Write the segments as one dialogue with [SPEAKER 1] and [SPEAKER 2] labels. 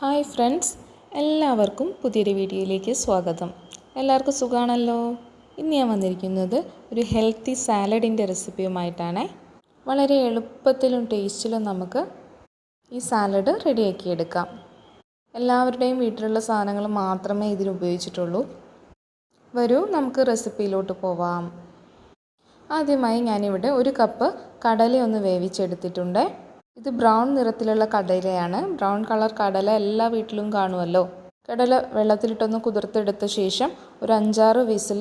[SPEAKER 1] Hi friends എല്ലാവർക്കും പുതിയൊരു വീഡിയോയിലേക്ക് സ്വാഗതം. എല്ലാവർക്കും സുഖമാണല്ലോ ഇന്ന് ഞാൻ വന്നിരിക്കുന്നത് ഒരു ഹെൽത്തി സാലഡിന്റെ റെസിപ്പിയുമായിട്ടാണ് വളരെ എളുപ്പത്തിലും ടേസ്റ്റിലും നമുക്ക് ഈ സാലഡ് റെഡിയാക്കിയെടുക്കാം എല്ലാവരുടെയും വീട്ടിലുള്ള സാധനങ്ങൾ മാത്രമേ ഇതിന് ഉപയോഗിച്ചിട്ടുള്ളൂ. വരൂ നമുക്ക് റെസിപ്പിയിലോട്ട് പോവാം. ആദ്യമായി ഞാനിവിടെ ഒരു കപ്പ് കടല ഒന്ന് വേവിച്ചെടുത്തിട്ടുണ്ട്. ഇത് ബ്രൗൺ നിറത്തിലുള്ള കടലയാണ്. ബ്രൗൺ കളർ കടല എല്ലാ വീട്ടിലും കാണുമല്ലോ. കടല വെള്ളത്തിലിട്ടൊന്ന് കുതിർത്തെടുത്ത ശേഷം ഒരു അഞ്ചാറ് വിസിൽ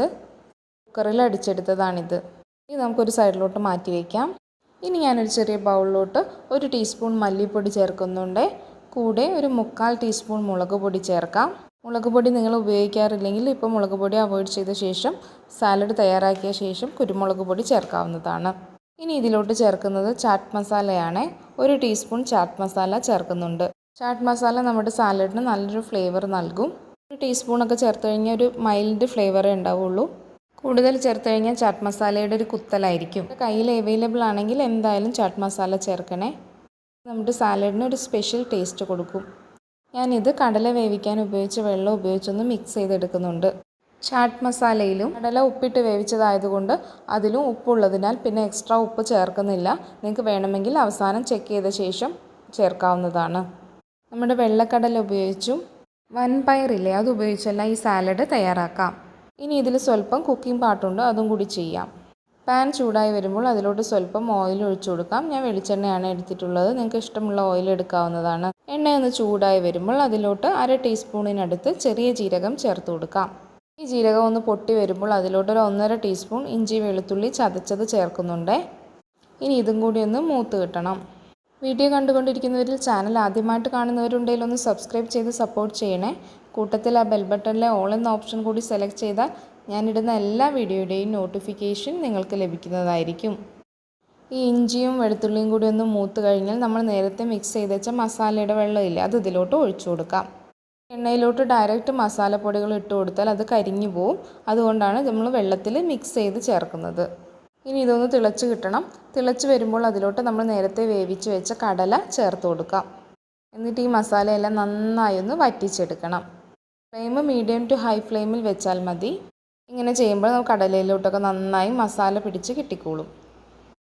[SPEAKER 1] കുക്കറിൽ അടിച്ചെടുത്തതാണിത്. ഇനി നമുക്കൊരു സൈഡിലോട്ട് മാറ്റി വയ്ക്കാം ഇനി ഞാനൊരു ചെറിയ ബൗളിലോട്ട് ഒരു ടീസ്പൂൺ മല്ലിപ്പൊടി ചേർക്കുന്നുണ്ട്. കൂടെ ഒരു മുക്കാൽ ടീസ്പൂൺ മുളക് പൊടി ചേർക്കാം. മുളക് പൊടി നിങ്ങൾ ഉപയോഗിക്കാറില്ലെങ്കിൽ ഇപ്പോൾ മുളക് പൊടി അവോയ്ഡ് ചെയ്ത ശേഷം സാലഡ് തയ്യാറാക്കിയ ശേഷം കുരുമുളക് പൊടി ചേർക്കാവുന്നതാണ്. ഇനി ഇതിലോട്ട് ചേർക്കുന്നത് ചാറ്റ് മസാലയാണ്. ഒരു ടീസ്പൂൺ ചാറ്റ് മസാല ചേർക്കുന്നുണ്ട്. ചാറ്റ് മസാല നമ്മുടെ സാലഡിന് നല്ലൊരു ഫ്ലേവർ നൽകും. ഒരു ടീസ്പൂണൊക്കെ ചേർത്ത് കഴിഞ്ഞാൽ ഒരു മൈൽഡ് ഫ്ലേവറേ ഉണ്ടാവുള്ളൂ. കൂടുതൽ ചേർത്ത് കഴിഞ്ഞാൽ ചാറ്റ് മസാലയുടെ ഒരു കുത്തലായിരിക്കും. കയ്യിൽ അവൈലബിൾ ആണെങ്കിൽ എന്തായാലും ചാറ്റ് മസാല ചേർക്കണേ. നമ്മുടെ സാലഡിന് ഒരു സ്പെഷ്യൽ ടേസ്റ്റ് കൊടുക്കും. ഞാനിത് കടല വേവിക്കാൻ ഉപയോഗിച്ച വെള്ളം ഉപയോഗിച്ചൊന്ന് മിക്സ് ചെയ്തെടുക്കുന്നുണ്ട്. ചാട്ട് മസാലയിലും കടല ഉപ്പിട്ട് വേവിച്ചതായതുകൊണ്ട് അതിലും ഉപ്പുള്ളതിനാൽ പിന്നെ എക്സ്ട്രാ ഉപ്പ് ചേർക്കുന്നില്ല. നിങ്ങൾക്ക് വേണമെങ്കിൽ അവസാനം ചെക്ക് ചെയ്ത ശേഷം ചേർക്കാവുന്നതാണ്. നമ്മുടെ വെള്ളക്കടല ഉപയോഗിച്ചും. വൻപയറില്ലേ അത് ഉപയോഗിച്ചല്ല ഈ സാലഡ് തയ്യാറാക്കാം. ഇനി ഇതിൽ സ്വല്പം കുക്കിംഗ് പാട്ടുണ്ട് അതും കൂടി ചെയ്യാം. പാൻ ചൂടായി വരുമ്പോൾ അതിലോട്ട് സ്വല്പം ഓയിൽ ഒഴിച്ചു കൊടുക്കാം. ഞാൻ വെളിച്ചെണ്ണയാണ് എടുത്തിട്ടുള്ളത് നിങ്ങൾക്ക് ഇഷ്ടമുള്ള ഓയിൽ എടുക്കാവുന്നതാണ്. എണ്ണ ഒന്ന് ചൂടായി വരുമ്പോൾ അതിലോട്ട് അര ടീസ്പൂണിനടുത്ത് ചെറിയ ജീരകം ചേർത്ത് കൊടുക്കാം. ഈ ജീരകം ഒന്ന് പൊട്ടി വരുമ്പോൾ അതിലോട്ടൊരു ഒന്നര ടീസ്പൂൺ ഇഞ്ചി വെളുത്തുള്ളി ചതച്ചത് ചേർക്കുന്നുണ്ട്. ഇനി ഇതും കൂടി ഒന്ന് മൂത്ത് കിട്ടണം. വീഡിയോ കണ്ടുകൊണ്ടിരിക്കുന്നവരിൽ ചാനൽ ആദ്യമായിട്ട് കാണുന്നവരുണ്ടെങ്കിൽ ഒന്ന് സബ്സ്ക്രൈബ് ചെയ്ത് സപ്പോർട്ട് ചെയ്യണേ. കൂട്ടത്തിൽ ആ ബെൽ ബട്ടണിലെ ഓൾ എന്ന ഓപ്ഷൻ കൂടി സെലക്ട് ചെയ്താൽ ഞാനിടുന്ന എല്ലാ വീഡിയോയുടെയും നോട്ടിഫിക്കേഷൻ നിങ്ങൾക്ക് ലഭിക്കുന്നതായിരിക്കും. ഈ ഇഞ്ചിയും വെളുത്തുള്ളിയും കൂടി ഒന്ന് മൂത്ത് കഴിഞ്ഞാൽ നമ്മൾ നേരത്തെ മിക്സ് ചെയ്ത് വെച്ച മസാലയുടെ വെള്ളമില്ല അത് ഇതിലോട്ട് ഒഴിച്ചു കൊടുക്കാം. എണ്ണയിലോട്ട് ഡയറക്റ്റ് മസാലപ്പൊടികൾ ഇട്ട് കൊടുത്താൽ അത് കരിഞ്ഞു പോവും. അതുകൊണ്ടാണ് നമ്മൾ വെള്ളത്തിൽ മിക്സ് ചെയ്ത് ചേർക്കുന്നത്. ഇനി ഇതൊന്ന് തിളച്ച് കിട്ടണം. തിളച്ച് വരുമ്പോൾ അതിലോട്ട് നമ്മൾ നേരത്തെ വേവിച്ച് വെച്ച കടല ചേർത്ത് കൊടുക്കാം. എന്നിട്ട് ഈ മസാലയെല്ലാം നന്നായി ഒന്ന് വറ്റിച്ചെടുക്കണം. ഫ്ലെയിം മീഡിയം ടു ഹൈ ഫ്ലെയിമിൽ വെച്ചാൽ മതി. ഇങ്ങനെ ചെയ്യുമ്പോൾ നമുക്ക് കടലയിലോട്ടൊക്കെ നന്നായി മസാല പിടിച്ച് കിട്ടിക്കോളും.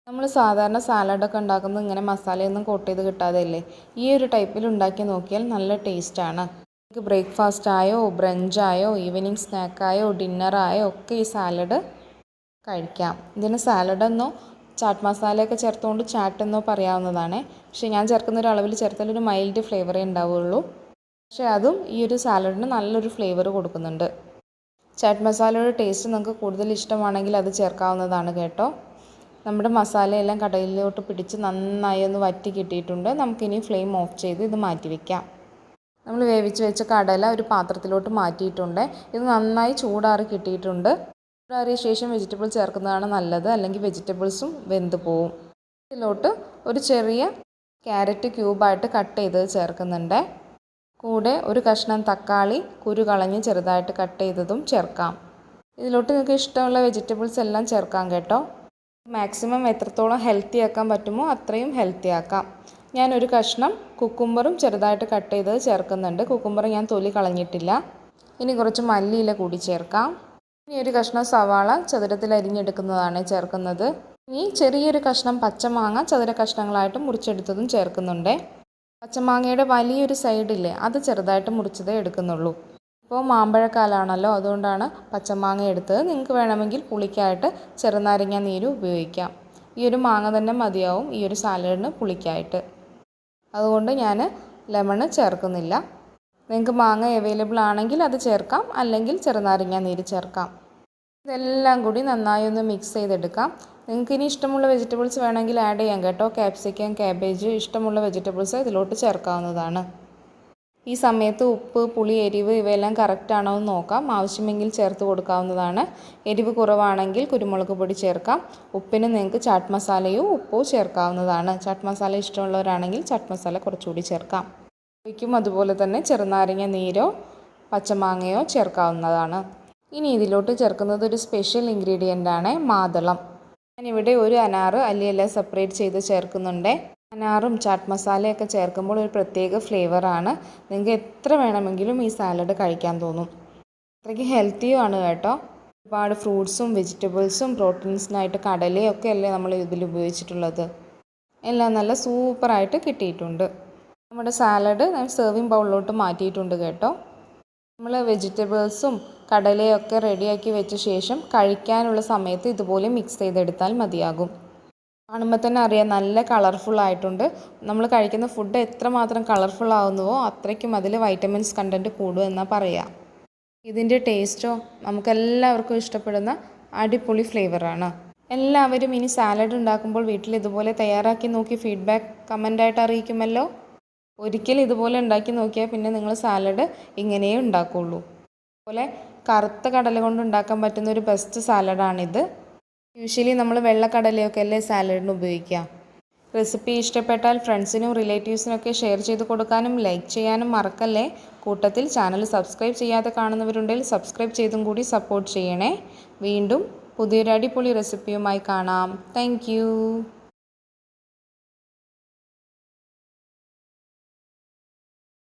[SPEAKER 1] നമ്മൾ സാധാരണ സാലഡൊക്കെ ഉണ്ടാക്കുന്നത് ഇങ്ങനെ മസാലയൊന്നും കോട്ട് ചെയ്ത് കിട്ടാതെയല്ലേ? ഈ ഒരു ടൈപ്പിൽ ഉണ്ടാക്കി നോക്കിയാൽ നല്ല ടേസ്റ്റാണ് നിങ്ങൾക്ക് ബ്രേക്ക്ഫാസ്റ്റ് ആയോ ബ്രഞ്ചായോ ഈവനിങ് സ്നാക്കായോ ഡിന്നറായോ ഒക്കെ ഈ സാലഡ് കഴിക്കാം. ഇതിന് സാലഡെന്നോ ചാറ്റ് മസാലയൊക്കെ ചേർത്തുകൊണ്ട് ചാട്ടെന്നോ പറയാവുന്നതാണ്. പക്ഷേ ഞാൻ ചേർക്കുന്ന ഒരു അളവിൽ ചേർത്താൽ ഒരു മൈൽഡ് ഫ്ലേവറേ ഉണ്ടാവുള്ളൂ. പക്ഷേ അതും ഈ ഒരു സാലഡിന് നല്ലൊരു ഫ്ലേവർ കൊടുക്കുന്നുണ്ട്. ചാറ്റ് മസാലയുടെ ടേസ്റ്റ് നിങ്ങൾക്ക് കൂടുതൽ ഇഷ്ടമാണെങ്കിൽ അത് ചേർക്കാവുന്നതാണ് കേട്ടോ. നമ്മുടെ മസാലയെല്ലാം കടയിലോട്ട് പിടിച്ച് നന്നായി ഒന്ന് വറ്റി കിട്ടിയിട്ടുണ്ട്. നമുക്കിനി ഫ്ലെയിം ഓഫ് ചെയ്ത് ഇത് മാറ്റി വയ്ക്കാം നമ്മൾ വേവിച്ച് വെച്ച കടല ഒരു പാത്രത്തിലോട്ട് മാറ്റിയിട്ടുണ്ട്. ഇത് നന്നായി ചൂടാറി കിട്ടിയിട്ടുണ്ട്. ചൂടാറിയ ശേഷം വെജിറ്റബിൾ ചേർക്കുന്നതാണ് നല്ലത്. അല്ലെങ്കിൽ വെജിറ്റബിൾസും വെന്ത് പോവും. ഇതിലോട്ട് ഒരു ചെറിയ ക്യാരറ്റ് ക്യൂബായിട്ട് കട്ട് ചെയ്ത് ചേർക്കുന്നുണ്ട്. കൂടെ ഒരു കഷ്ണം തക്കാളി കുരു കളഞ്ഞ് ചെറുതായിട്ട് കട്ട് ചെയ്തതും ചേർക്കാം. ഇതിലോട്ട് നിങ്ങൾക്ക് ഇഷ്ടമുള്ള വെജിറ്റബിൾസ് എല്ലാം ചേർക്കാം കേട്ടോ. മാക്സിമം എത്രത്തോളം ഹെൽത്തി ആക്കാൻ പറ്റുമോ അത്രയും ഹെൽത്തി ആക്കാം. ഞാനൊരു കഷ്ണം കുക്കുംബറും ചെറുതായിട്ട് കട്ട് ചെയ്തത് ചേർക്കുന്നുണ്ട്. കുക്കുംബർ ഞാൻ തൊലി കളഞ്ഞിട്ടില്ല. ഇനി കുറച്ച് മല്ലിയില കൂടി ചേർക്കാം. ഇനി ഒരു കഷ്ണം സവാള ചതുരത്തിൽ അരിഞ്ഞെടുക്കുന്നതാണ് ചേർക്കുന്നത്. ഇനി ചെറിയൊരു കഷ്ണം പച്ചമാങ്ങ ചതുര കഷ്ണങ്ങളായിട്ട് മുറിച്ചെടുത്തതും ചേർക്കുന്നുണ്ട്. പച്ചമാങ്ങയുടെ വലിയൊരു സൈഡില്ലേ അത് ചെറുതായിട്ട് മുറിച്ചതേ എടുക്കുന്നുള്ളൂ. ഇപ്പോൾ മാമ്പഴക്കാലാണല്ലോ അതുകൊണ്ടാണ് പച്ചമാങ്ങ എടുത്തത്. നിങ്ങൾക്ക് വേണമെങ്കിൽ പുളിക്കായിട്ട് ചെറുനാരങ്ങ നീര് ഉപയോഗിക്കാം. ഈ ഒരു മാങ്ങ തന്നെ മതിയാവും ഈ ഒരു സാലഡിന് പുളിക്കായിട്ട്. അതുകൊണ്ട് ഞാൻ ലെമണ് ചേർക്കുന്നില്ല. നിങ്ങൾക്ക് മാങ്ങ അവൈലബിൾ ആണെങ്കിൽ അത് ചേർക്കാം അല്ലെങ്കിൽ ചെറുനാരങ്ങ നീര് ചേർക്കാം. ഇതെല്ലാം കൂടി നന്നായി ഒന്ന് മിക്സ് ചെയ്തെടുക്കാം. നിങ്ങൾക്ക് ഇനി ഇഷ്ടമുള്ള വെജിറ്റബിൾസ് വേണമെങ്കിൽ ആഡ് ചെയ്യാം കേട്ടോ. ക്യാപ്സിക്കം ക്യാബേജ് ഇഷ്ടമുള്ള വെജിറ്റബിൾസ് ഇതിലോട്ട് ചേർക്കാവുന്നതാണ്. ഈ സമയത്ത് ഉപ്പ് പുളി എരിവ് ഇവയെല്ലാം കറക്റ്റ് ആണോ എന്ന് നോക്കാം. ആവശ്യമെങ്കിൽ ചേർത്ത് കൊടുക്കാവുന്നതാണ്. എരിവ് കുറവാണെങ്കിൽ കുരുമുളക് പൊടി ചേർക്കാം. ഉപ്പിന് നിങ്ങൾക്ക് ചാട്ട് മസാലയോ ഉപ്പോ ചേർക്കാവുന്നതാണ്. ചാട്ട് മസാല ഇഷ്ടമുള്ളവരാണെങ്കിൽ ചാട്ട് മസാല കുറച്ചുകൂടി ചേർക്കാം. ഇവയ്ക്കും അതുപോലെ തന്നെ ചെറുനാരങ്ങ നീരോ പച്ചമാങ്ങയോ ചേർക്കാവുന്നതാണ്. ഇനി ഇതിലോട്ട് ചേർക്കുന്നത് ഒരു സ്പെഷ്യൽ ഇൻഗ്രീഡിയന്റ് ആണ് മാതളം. ഞാനിവിടെ ഒരു അനാറ് അല്ലിയെല്ലാം സെപ്പറേറ്റ് ചെയ്ത് ചേർക്കുന്നുണ്ട്. അനാറും ചാട്ട് മസാലയൊക്കെ ചേർക്കുമ്പോൾ ഒരു പ്രത്യേക ഫ്ലേവറാണ് നിങ്ങൾക്ക് എത്ര വേണമെങ്കിലും ഈ സാലഡ് കഴിക്കാൻ തോന്നും. അത്രയ്ക്ക് ഹെൽത്തിയും ആണ് കേട്ടോ. ഒരുപാട് ഫ്രൂട്ട്സും വെജിറ്റബിൾസും പ്രോട്ടീൻസിനായിട്ട് കടലയൊക്കെ അല്ലേ നമ്മൾ ഇതിൽ ഉപയോഗിച്ചിട്ടുള്ളത്. എല്ലാം നല്ല സൂപ്പറായിട്ട് കിട്ടിയിട്ടുണ്ട്. നമ്മുടെ സാലഡ് ഞാൻ സെർവിങ് ബൗളിലോട്ട് മാറ്റിയിട്ടുണ്ട് കേട്ടോ. നമ്മൾ വെജിറ്റബിൾസും കടലയൊക്കെ റെഡിയാക്കി വെച്ച ശേഷം കഴിക്കാനുള്ള സമയത്ത് ഇതുപോലെ മിക്സ് ചെയ്തെടുത്താൽ മതിയാകും. കാണുമ്പോൾ തന്നെ അറിയാം നല്ല കളർഫുൾ ആയിട്ടുണ്ട്. നമ്മൾ കഴിക്കുന്ന ഫുഡ് എത്രമാത്രം കളർഫുൾ ആവുന്നുവോ അത്രയ്ക്കും അതിൽ വൈറ്റമിൻസ് കണ്ടന്റ് കൂടുമെന്നാണ് പറയുക ഇതിന്റെ ടേസ്റ്റോ നമുക്കെല്ലാവർക്കും ഇഷ്ടപ്പെടുന്ന അടിപൊളി ഫ്ലേവറാണ് എല്ലാവരും ഇനി സാലഡ് ഉണ്ടാക്കുമ്പോൾ വീട്ടിൽ ഇതുപോലെ തയ്യാറാക്കി നോക്കി ഫീഡ്ബാക്ക് കമന്റായിട്ട് അറിയിക്കുമല്ലോ. ഒരിക്കൽ ഇതുപോലെ ഉണ്ടാക്കി നോക്കിയാൽ പിന്നെ നിങ്ങൾ സാലഡ് ഇങ്ങനെയേ ഉണ്ടാക്കുകയുള്ളൂ അതുപോലെ കറുത്ത കടല കൊണ്ട് ഉണ്ടാക്കാൻ പറ്റുന്ന ഒരു ബെസ്റ്റ് സാലഡാണിത് യൂഷ്വലി നമ്മൾ വെള്ളക്കടലയൊക്കെ അല്ലേ സാലഡിന് ഉപയോഗിക്കുക റെസിപ്പി ഇഷ്ടപ്പെട്ടാൽ ഫ്രണ്ട്സിനും റിലേറ്റീവ്സിനൊക്കെ ഷെയർ ചെയ്ത് കൊടുക്കാനും ലൈക്ക് ചെയ്യാനും മറക്കല്ലേ? കൂട്ടത്തിൽ ചാനൽ സബ്സ്ക്രൈബ് ചെയ്യാതെ കാണുന്നവരുണ്ടെങ്കിൽ സബ്സ്ക്രൈബ് ചെയ്തും കൂടി സപ്പോർട്ട് ചെയ്യണേ. വീണ്ടും പുതിയൊരു അടിപൊളി റെസിപ്പിയുമായി കാണാം. താങ്ക്